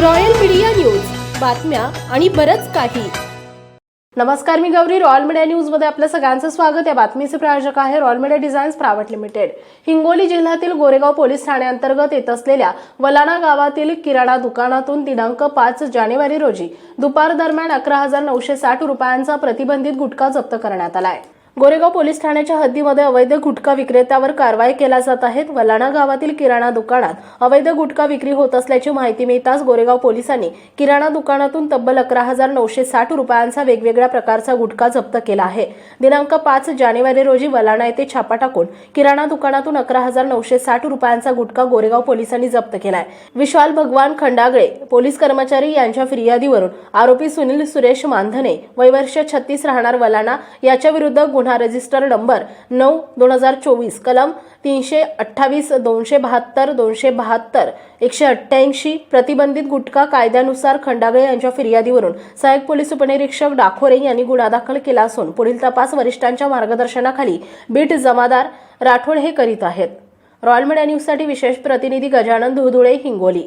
Royal media news. बातम्या आणि बरच काही. नमस्कार मी गौरी. रॉयल मीडिया न्यूजमध्ये आपलं सगळ्यांचं स्वागत. या बातमीचे प्रायोजक आहे royal media designs private limited. Hingoli जिल्ह्यातील गोरेगाव पोलीस ठाण्याअंतर्गत येत असलेल्या वलाणा गावातील किराणा दुकानातून दिनांक पाच जानेवारी रोजी दुपार दरम्यान अकरा हजार नऊशे साठ रुपयांचा प्रतिबंधित गुटखा जप्त करण्यात आलाय. गोरेगाव पोलीस ठाण्याच्या हद्दीमध्ये अवैध गुटखा विक्रेत्यावर कारवाई केल्या जात आहेत. वलाणा गावातील किराणा दुकानात अवैध गुटखा विक्री होत असल्याची माहिती मिळताच गोरेगाव पोलिसांनी किराणा दुकानातून तब्बल अकरा हजार नऊशे साठ रुपयांचा वेगवेगळ्या प्रकारचा गुटखा जप्त केला आहे. दिनांक पाच जानेवारी रोजी वलाणा येथे छापा टाकून किराणा दुकानातून अकरा हजार नऊशे साठ रुपयांचा गुटखा गोरेगाव पोलिसांनी जप्त केलाय. विशाल भगवान खंडागळे पोलीस कर्मचारी यांच्या फिर्यादीवरून आरोपी सुनील सुरेश मानधने वयवर्ष छत्तीस राहणार वलाणा याच्या विरुद्ध गुन्हा रजिस्टर नंबर नऊ दोन हजार चोवीस कलम तीनशे अठ्ठावीस दोनशे बहात्तर दोनशे बहात्तर एकशे अठ्ठ्याऐंशी प्रतिबंधित गुटखा कायद्यानुसार खंडागळे यांच्या फिर्यादीवरून सहाय्यक पोलीस उपनिरीक्षक डाखोरे यांनी गुन्हा दाखल केला असून पुढील तपास वरिष्ठांच्या मार्गदर्शनाखाली बीट जमादार राठोड हे करीत आहेत. रॉयल मीडिया न्यूजसाठी विशेष प्रतिनिधी गजानन धुळधुळे हिंगोली.